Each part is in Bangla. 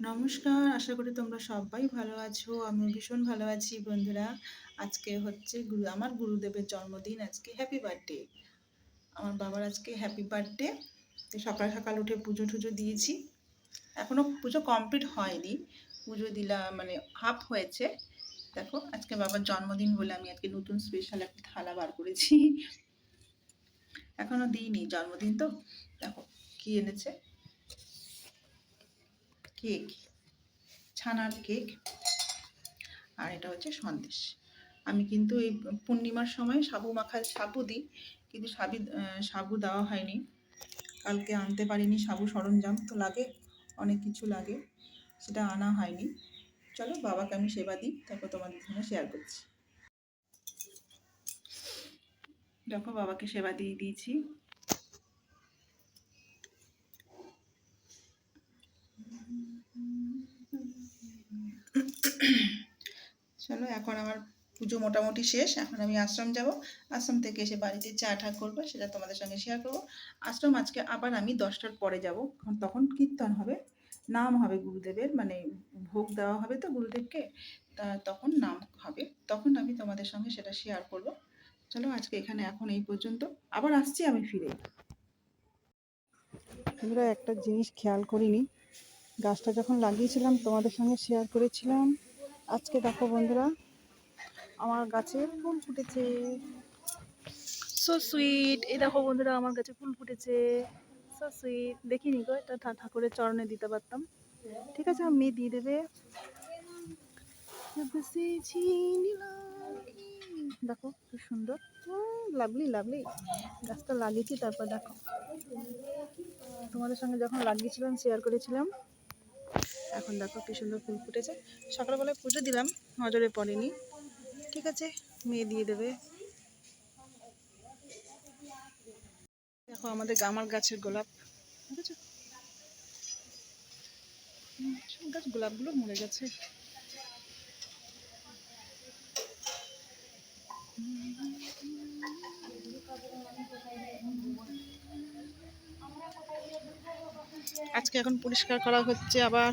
নমস্কার, আশা করি তোমরা সবাই ভালো আছো। আমি ভীষণ ভালো আছি বন্ধুরা। আজকে হচ্ছে গুরু, আমার গুরুদেবের জন্মদিন আজকে হ্যাপি বার্থডে আমার বাবার আজকে হ্যাপি বার্থডে সকাল সকাল উঠে পুজো টুজো দিয়েছি। এখনও পুজো কমপ্লিট হয়নি। পুজো দিলা মানে হাফ হয়েছে। দেখো, আজকে বাবার জন্মদিন বলে আমি আজকে নতুন স্পেশাল একটা থালা বার করেছি। এখনও দিইনি জন্মদিন তো। দেখো, কি এনেছে? কেক, ছানার কেক আর এটা হচ্ছে সন্দেশ। আমি কিন্তু এই পূর্ণিমার সময় সাবু মাখা, সাবু দিই, কিন্তু সাবি সাবু দেওয়া হয়নি। কালকে আনতে পারিনি সাবু সরঞ্জাম, তো লাগে, অনেক কিছু লাগে, সেটা আনা হয়নি। চলো বাবাকে আমি সেবা দিই, তারপর তোমাদের সঙ্গে শেয়ার করছি। দেখো বাবাকে সেবা দিয়ে দিয়েছি। চলো, এখন আমার পুজো মোটামুটি শেষ। এখন আমি আশ্রম যাব। আশ্রম থেকে এসে বাড়িতে চা ঠা করব, সেটা তোমাদের সঙ্গে শেয়ার করব। আশ্রম আজকে আবার আমি দশটার পরে যাব। তখন কীর্তন হবে, নাম হবে গুরুদেবের মানে ভোগ দেওয়া হবে তো গুরুদেবকে, তা তখন নাম হবে। তখন আমি তোমাদের সঙ্গে সেটা শেয়ার করব। চলো, আজকে এখানে এখন এই পর্যন্ত। আবার আসছি আমি ফিরে। আমরা একটা জিনিস খেয়াল করিনি গাছটা যখন লাগিয়েছিলাম, তোমাদের সঙ্গে শেয়ার করেছিলাম। আজকে দেখো বন্ধুরা, আমার গাছে ফুল ফুটেছে। সো সুইট এই দেখো বন্ধুরা, আমার গাছে ফুল ফুটেছে। সো সুইট দেখিনি গো, এটা ঠাকুরের চরণে দিতে পারতাম। ঠিক আছে, আমি দিয়ে দেবে। দেখো, কি সুন্দর। লাভলি লাভলি গাছটা লাগিয়েছি, তারপর দেখো। তোমাদের সঙ্গে যখন লাগিয়েছিলাম শেয়ার করেছিলাম। এখন দেখো কি সুন্দর ফুল ফুটেছে। সকালবেলায় পুজো দিলাম, নজরে পড়েনি। ঠিক আছে, মেয়ে দিয়ে দেবে। দেখো আমাদের গামার গাছের গোলাপ, বুঝেছ? গাছ গোলাপগুলো মরে গেছে। আজকে এখন পরিষ্কার করা হচ্ছে আবার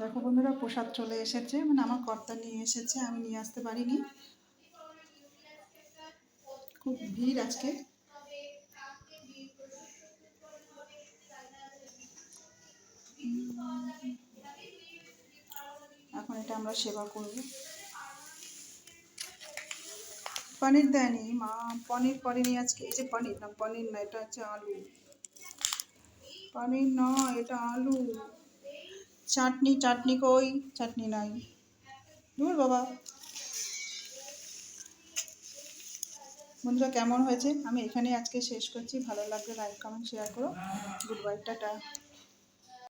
দেখো বন্ধুরা প্রসাদ চলে এসেছে। মানে আমার কর্তা নিয়ে এসেছে আমি নিয়ে আসতে পারিনি। খুব ভিড় আজকে। Thank you. আমরা সেবা করব। পনির দেয়নি, মা, পনির করেনি আজকে, এই যে পনির, না পনির না, এটা হচ্ছে আলু। পনির না, এটা আলু। চাটনি চাটনি কই? চাটনি নাই। দূর বাবা। বন্ধুরা, কেমন হয়েছে? আমি এখানে আজকে শেষ করছি। ভালো লাগলে লাইক কমেন্ট শেয়ার করো। Good bye tata.